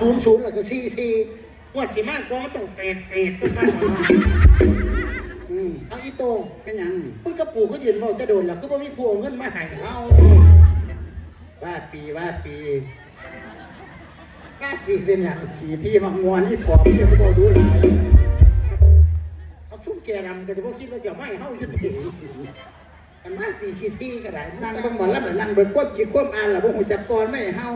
ศูนย์ศูนย์แล้วก็สี่สี่งวดสิมากก็ต้องเตะเตะไปข้างหลังอืมเอาอีโตงเป็นหยังมึงกับปู่เขายืนเราจะโดนแล้วคือว่ามีผู้เอาเงินมาให้เอาว่าปีว่าปีหน้าปีเป็นอย่างขี่ที่มักมวนที่ปอบที่เขาดูหลายเอาชุ่มแกนำก็จะพวกคิดว่าจะไม่เฮาจะถึงกันมาปีขี้ที่ก็ได้นั่งเบิ่งหมอลำนั่งเบิ่งควบคิดควบอ่านล่ะบ่ฮู้จักก่อนไม่ให้เฮา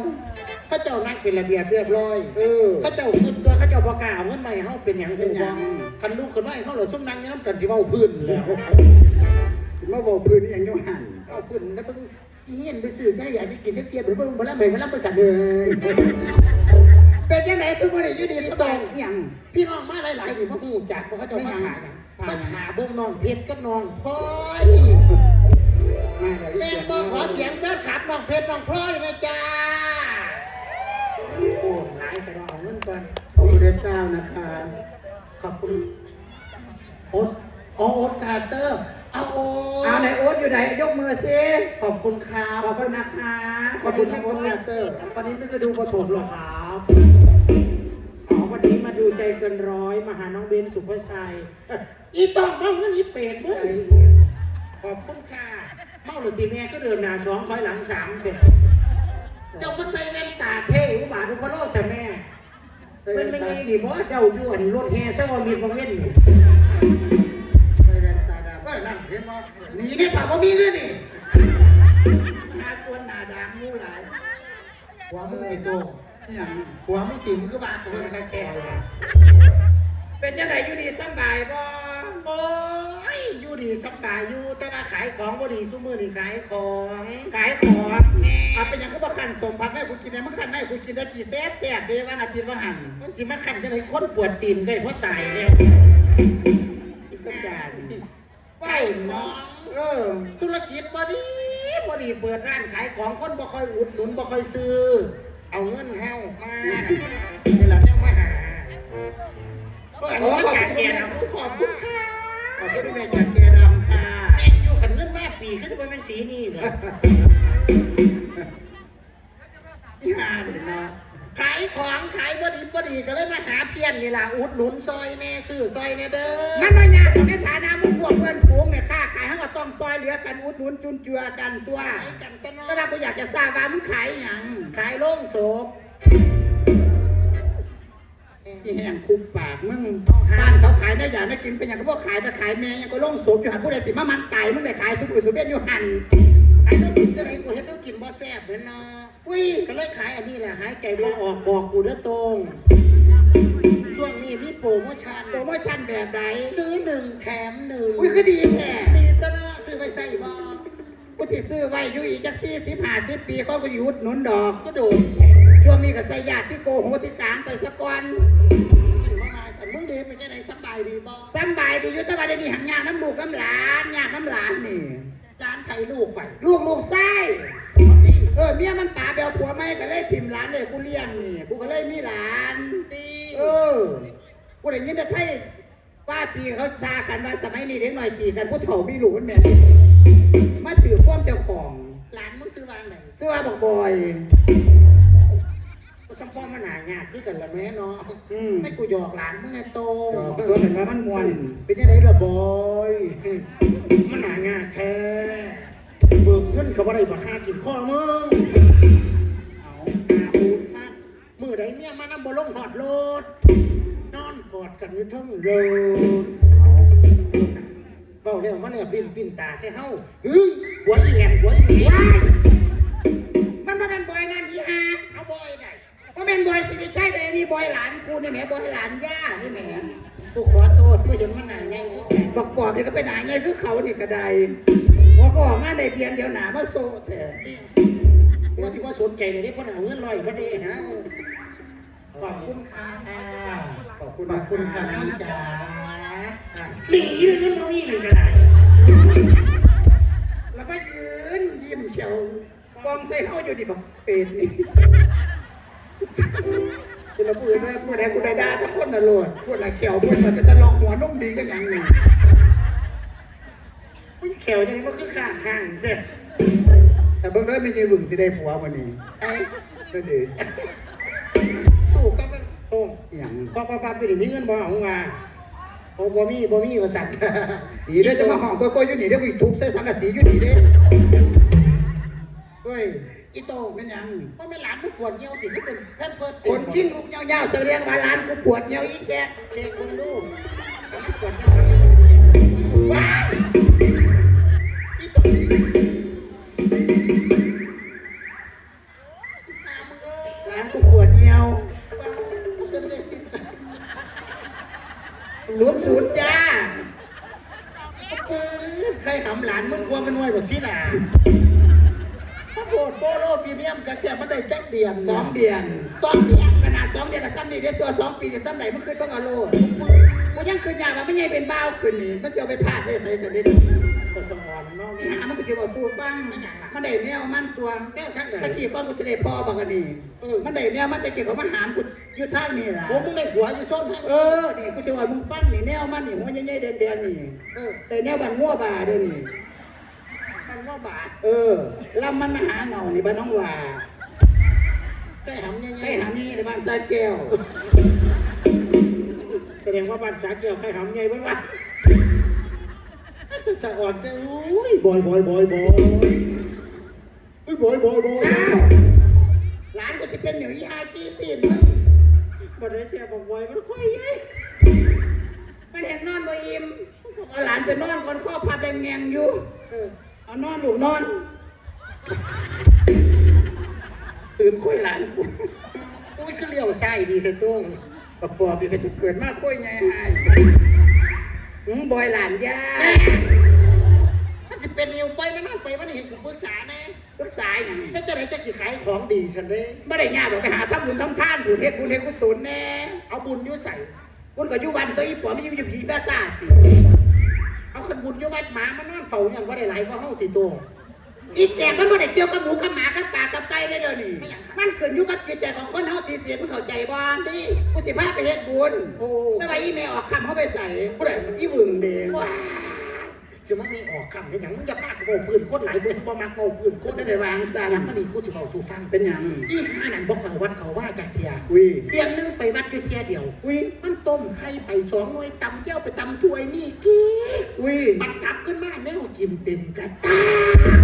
เขาเจ้านักเป็นระเบียบเรียบร้อยเออเขาเจ้าขึ้นตัวเขาเจ้าบอกกล้าเอาเงินมาให้เฮาเป็นอย่างเป็นหยังคันลูกคนไม่เฮาเราซุ่มนั่งอยี่น้ำกันสิเว้าพื้นแล้วมาบอกพื้นนี่ยังอยู่หันเอาพื้นแล้วเพิ่งเฮียนไปซื้อแค่อยากไปกินจักเทียบหรือเบิ่งบ่ละไม่บ่ละบ่สั่นเลยเป็นจังได๋คือบ่ได้อยู่ดีสบายหยังพี่น้องมาหลายๆนี่มาฮู้จักบ่เขาเจ้ามาหากันไม่หยังมาหาเบิ่งน้องเพชรกับน้องพลอยมาแล้วแม่งบ่ขอเสียงแฟนคลับน้องเพชรน้องพลอยนะจ้าโอ้หลาย แต่ว่าเอาเงินก่อนขอบคุณเดชเจ้านะคะขอบคุณโอ๊ตอ๋อโอ๊ตคาร์เตอร์ เอาโอ๊ตเอาไหนโอ๊ตอยู่ไหนยกมือซิขอบคุณครับขอบคุณนะคะขอบคุณนะโอ๊ตลาเตอร์วันนี้ไม่ไปดูปฐมหรอครับอ๋อวันนี้มาดูใจเกินร้อยมาหาน้องเบนสุภาชัยอีต้องเมาเงินอีเป็ดมึงขอบคุณค่ะเมาหรือตีแม่ก็เดินหน้าสองถอยหลังสามเด็ เจ้าก็ใส่แว่นตาเท่อุบาทอุปโลกจ้ะแม่เป็นไม่ไงดิเพราะว่าเจ้าจวนรถแห่เซวามีดมาเว้นนี่ใส่แว่นตาดำก็นั่นเห็นว่าหนีได้ป่ะว่ามีเงินนี่หน้ากวนหน้าด่างมูหลายหัวมึงไอ้โตอหย่างหัวมึงติ๋มก็บ้าเขาเป็นแค่แก่เลยเป็นจังไดอยู่ดีสำบายบ่ โอ้ยอยู่ดีสบายอยู่แต่ว่าขายของบ่ดีซุมือนี่ขายของขายของเอาเป็นหยังก็บ่คันสมพักแม่กูกินได้มันคันแม่กูกินได้กี่แซ่บแซ่บเด้ว่าอาทิตย์ว่าหันมันสิมาขันจะไหนคนปวดตีนได้เพราะตายแล้วอีสันดานไปน้องเออ ธุรกิจบ่ดีบ่ดีเปิดร้านขายของคนบ่ค่อยอุดหนุนบ่ค่อยซื้อ เอาเงินแห้วมานี่ล่ะเนี่ยมาหาก็อันนี้ก็อยากแก่นะขอบคุณค่ะ ขอบคุณที่แม่จัดเกดำค่ะแม่อยู่ขันเงินแม่ปีก็จะเป็นสีนี่เหรออีห่านี่เนาะขายของขายบ่ดีบ่ดีก็เลยมาหาเพี้ยนนี่ล่ะอุดหนุนซอยแน่ซื้อซอยแน่เด้อมันว่ายากในฐานะหมู่พวกเพื่อนฝูงเนี่ยค่าขายเขาก็ต้องซอยเหลือกันอุดหนุนจุนเจือกันตัวขายกันตลอแต่ดว่ากูอยากจะทราบว่ามึงขายหยังขายโล่งศพ ที่แห้งคุบปากมึงบ้านเขาขายได้อย่างได้กินเป็นอย่างก็พวกขายไปขายแม่ยังก็ลงศพอยู่หันผู้ใดสิมามันไตมึงได้ขายสุกุยสุเบียนอยู่หันขายแล้วกินจะไหนกูเห็นแล้วกินบ่แซ่บเหมือนเนาะอุ้ยก็เลยขายอันนี้แหละหายใจบ่ออกบอกกูเด้อตรงช่วงนี้มีโปรโมชั่นโปรโมชั่นแบบใดซื้อหนึ่งแถมหนึ่งอุ้ยก็ดีแท้มีตลอดซื้อไปใส่บ่ กูที่ซื้อไว้อยู่อีกจักสี่สิบห้าสิบปีเขาก็อยู่อุดหนุนดอกก็โดนช่วงนี้ก็ใส่ยาที่โกโหที่กลางไปสะก่อนกินว่ามาสันมึงดีเป็นจังไดสบายดีบ่สำบายดีอยู่แต่ว่าเดี๋ยวนี้หังยากน้ำลูกน้ำหลานยากน้ำหลานนี่ ร้านไข่ลูกไปลูกลูกไส้เออเมียมันป่าแบวผัวไม่ก็เลยพิมพ์หลานเลยกูเลี้ยงนี่กูก็เลยมีหลานดีเออกูได้ยินแต่ไทยป้าปีเขาซากันว่าสมัยนี้เด็กหน่อยฉีกันผู้เฒ่ามีลูกมันแม่น มาถือความเจ้าของหลานมึงซื้อวางไหนซื้อว่าบอกบอยกูสัมพ่อมันหายากคือกันละแม่เนาะอืมให้กูหยอกหลานมึงไงโตดอกตัวหนึ่งว่ามันมวนเป็นยังไงล่ะบอยมันหางานแท้เบิกเงินเขาบ่ได้บักหากินข้อมึงเอาหาปูนค่ะมือใดเมียมานำบ่ลงหอดรถนอนกอดกันอยู่เทั้งเดิน เบาเร็วมาแล้วปิ้นปิ้นตาใส่เฮาเฮ้ยหัวอีแหนหัวอีแหนว้ายมันมาเป็นบอยงานอีหาเอาบอยได้ว่าเป็นบอยสิริชัยแต่อันนี่บอยหลานกูนี่แหมบอยหลานย่านี่แหมกูขอโทษไม่เห็นมันหนาใหญ่นี่แหละบอกปอบนี่ก็ไปไหนไงคือเขานี่ก็ได้หัวก็ออกมาได้เพียนเดียวหนามาโซเถอะว่าที่ว่าสนใจเลยนี่เพราะเอาเงินลอยมาเด้นะขอบคุณค่ะขอบคุณขอมาบกคุณค่ะค่ะพี่จ๋าอะ หนีเลยเงินมาวิ่งเลยก็ได้แล้วก็ยืนยิ้มเขียวบองใส่เข้าอยู่ดิบอกเป็ดนี่คุณละพูดได้พูดได้กูได้ด่าทั้งคนน่ะโลดพูดละเขียวพูดมันเป็นตะลอกหัวนุ่มดีกันอย่างหนึ่งมึงแขวจังมันคือขาดห่างเจ้แต่เบิ่งด้วยไม่ใช่บึงสิได้ผัววันนี้ไอ้นั่นเองสู้กับโต้งอย่างป้าป้าป้าไปดิมีเงินบ่ของมา โอ้บ่มีบ่มีว่าสั่นดีเด้อจะมาห้องก้อยๆอยู่นี่เด้อกูทุบใส่สังกะสีอยู่นี่เด้เฮ้ยอีโต้งเป็นหยังว่าไม่หลานมันปวดเยี่ยวติก็เป็นแพนเพิร์ดคนชิงลูกยาวๆแสดงว่าร้านกูปวดเหี่ยวอีแกเช็คมึงดูมันปวดเยี่ยวมันสิว้า ดือนสองเดือนสองเดือนขนาดสองเดือนกับซ้ำนี่ได้ตัวสองปีกับซ้ำไหนมันขึ้นบ้างอะโลดกูยังขึ้นยากว่าไม่ใช่เป็นบ้าวขึ้นนี่มันจะเอาไปพาดได้ใส่ใส่ได้ดูก็สมอนเนาะหามันก็จะบอกสู้ฟังมันได้แนวมันตัวแม่ทักไหนตะกี้ก้อนกูจะได้พ่อบักอันนี่เออมันได้แนวมันตะกี้เขามาหามกูอยู่ทางนี่ล่ะผมมึงได้ผัวอยู่ซ่อนให้เออนี่กูจะว่ามึงฟังนี่แนวมันนี่หัวใหญ่ๆแดงๆนี่เออแต่แนวบันงัวบาเด้อนี่มันว่าบาทเออลำมันมาหาเงานี่บ้านน้องว่า ใจหำยังไงให้หานี่ในบ้านซาแก้วแสดงว่าบ้านสาเกี่ยวใครหำไงบ้างวะจะอ่อนใจอุ้ยบอยบอยบอยบอยอุ้ยบอยบอยบอยอ้าวหลานกูจะเป็นหนูยี่ห้าจีสิมึงบันไดเตี้ยบอกบอยมันค่อยยัยมันเห็นนอนบ่อิ่มเอาหลานไปนอนก่อนข้อพับแดงแงงอยู่ เออ เอานอนลูกนอน ตื่นค่อยหลานกูอุ้ยก็เลี้ยวซ้ายดีแต่ตุ้งปอบปอบอยู่กับจุกเกิดมากค่อยไงหายอืมบอยหลานยามันจะเป็นเอวไปมันนั่นไปมันเห็นกูปรึกษาแน่ปรึกษาอย่างแต่จะไหนจะสิขายของดีฉันเลยไม่ได้ยากหรอกไปหาทำบุญทำทานบุญเฮ็ดบุญเฮ็ดกุศลแน่เอาบุญอยุ่ใส่บุญก็อยู่วันตัวอีปอบไม่อยู่อยู่ผีบ้าซาติเอาคนบุญอยุ่วัดหมามันนอนเฝ้าเนี่ยว่าได้หลายก็เฮาติตัว อีแจกมันบ่ได้เกี่ยวกับหมูกับหมากับปลากับไก่ได้เด้อนี่มันขึ้นอยู่กับจิตใจของคนเฮาที่เสียมันเข้าใจบ่ดิกูสิพาไปเฮ็ดบุญโอ้แต่ว่าอีแม่ออกคำเขาไปใส่ผู้ใดอีวึงเด้งว้าสิมันไม่ออกคำเป็นอย่างมึงจะพากูเอาปืนโคตรหลายเบื่อบ่มักเอาปืนโคก็ตรจะได้ได้วาวางงซาซาหลังมันนี่กูจะเอาสู่ฟังเป็นหยังอีห้านั่นบอกเขาวัดเขาว่าจากเทียอุ้ยเดือนหนึงไปวัดอยู่เทียเดียวอุ้ยมันต้มไข่ไปสองหน่วยตำเจ้าไปตำถ้วยนี่กี้อุ้ยมันกลับขึ้นมาแนวกินเต็มกันตา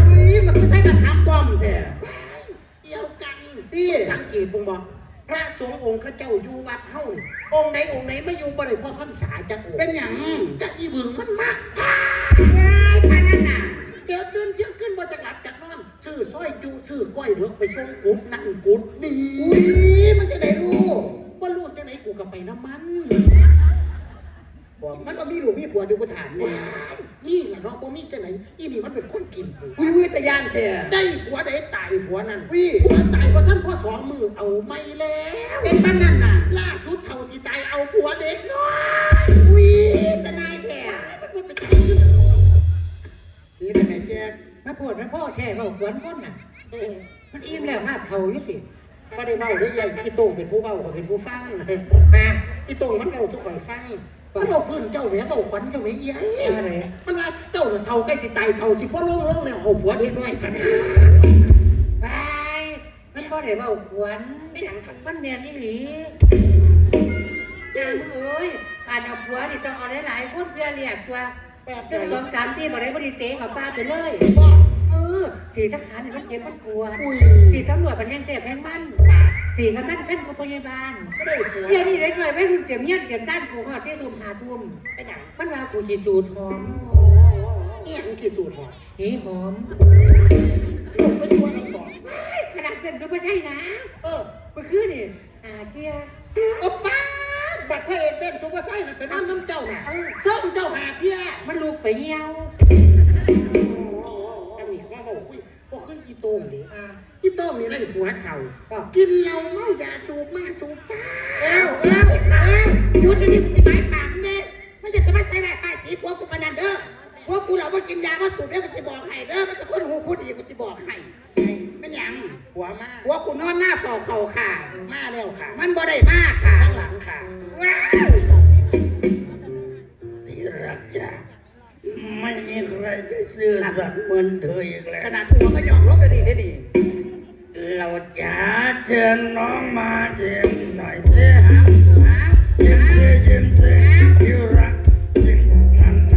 บุงบอกพระสงฆ์องค์เข้าเจ้าอยู่วัดเฮ้านี่องค์ไหนองค์ไหนไม่อยู่บ่ได้พ่อพรรษาจักองค์เป็นหยังจะอีหวึงมันมากง่ายขนาดน่ะเดี๋ยวตื่นเที่ยงขึ้นมาจากหลับจากนอนซื้อสร้อยจูซื้อก้อยเถอะไปส่งกุ๊บนั่งกุ๊บนี่อุ้ยมันจะได้รู้ว่าลูกจะไหนกูกับไปน้ำมัน บอกมันก็มีหลูกมีผัวอยู่กูถามนี่ว้ายนี่แหละเนาะบ่มีจะไหนอีนี่มันเป็นคนกินกูอุ้ยอุ้ยแต่ย่านแท้ได้ผัวได้ตายผัวนั่นอุ้ยผัวตายเพราะท่านพ่อสองมือเอาไม่แล้วเป็นบ้านนั่นน่ะล่าสุดเท่าสิตายเอาผัวเด็กน้อยอุ้ยแต่นายแท้มันเป็นคนกินนี่แต่แม่แกมาโพดมาพ่อแท้เบาขวนคนน่ะเออมันอิ่มแล้วภาพเขาอยู่สิบ่ได้เมาได้ใหญ่อีโต้งเป็นผู้เมาเขาเป็นผู้ฟังมาอีโต้งมันเมาทุกข่อยฟัง มันเอาพื้นเจ้าแหวเบาขวัญเจ้าแหวใหญ่อะไรมันว่าเจ้าน่ะเท่าใกล้สิตายเท่าสิพ่อลงลงแล้วเอาผัวเด็กน้อยกันไปมันบ่ได้เบาขวนไม่หยังมันเนียนอีหลีอย่างเอ้ยการเอาผัวนี่ต้องเอาหลายๆคนเพื่อเรียกตัวแบบหนึ่งสองสามสี่บ่ได้บ่ได้เตะเขาป้าไปเลยบ่เออสี่ทหารนี่มันเจ็บมันปวดอุ้ยสี่ตำรวจมันแห้งเสียบแห้งมัน สี่กำนันเส้นกับพยาบาลก็ได้ผัวเดี๋ยวนี้เด็กเลยไม่รุ่นเตรียมเงี้ยเตรียมจ้านกูเขาที่ทุ่มหาทุ่มไปหยังมันว่ากูสีสูตรหอมเอียงกี่สูตรหรอหีหอมลูกไปตัวเราก่อนขนาดเป็นก็ไม่ใช่นะ เออเมื่อคืนนี่อาเทียโอ้ป้าดบัตรพระเอกเป็นซุปเปอร์ไซส์น่ะเป็นน้ำน้ำเจ้าน่ะเซิ่งเจ้าหาเที่ยมันลูกไปเหี่ยว โต้งนี่อ่าอีโต้งนี่ไล่หัวเข่าก็กินเหล้าเมายาสูบมาสูบจ้าเอ้าเอ้าเอ้าหยุดอัน มีใครที่ซื่อสัตย์เหมือนเธออีกแล้วขนาดหัวก็ยอมลบเลยดิได้ดิเราจะเชิญน้องมาเยี่ยมหน่อยสิฮะเยี่ยมสิเยี่ยมสิที่รักจริงนานๆ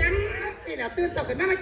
จังสิเราตื่นตกขึ้นมาไม่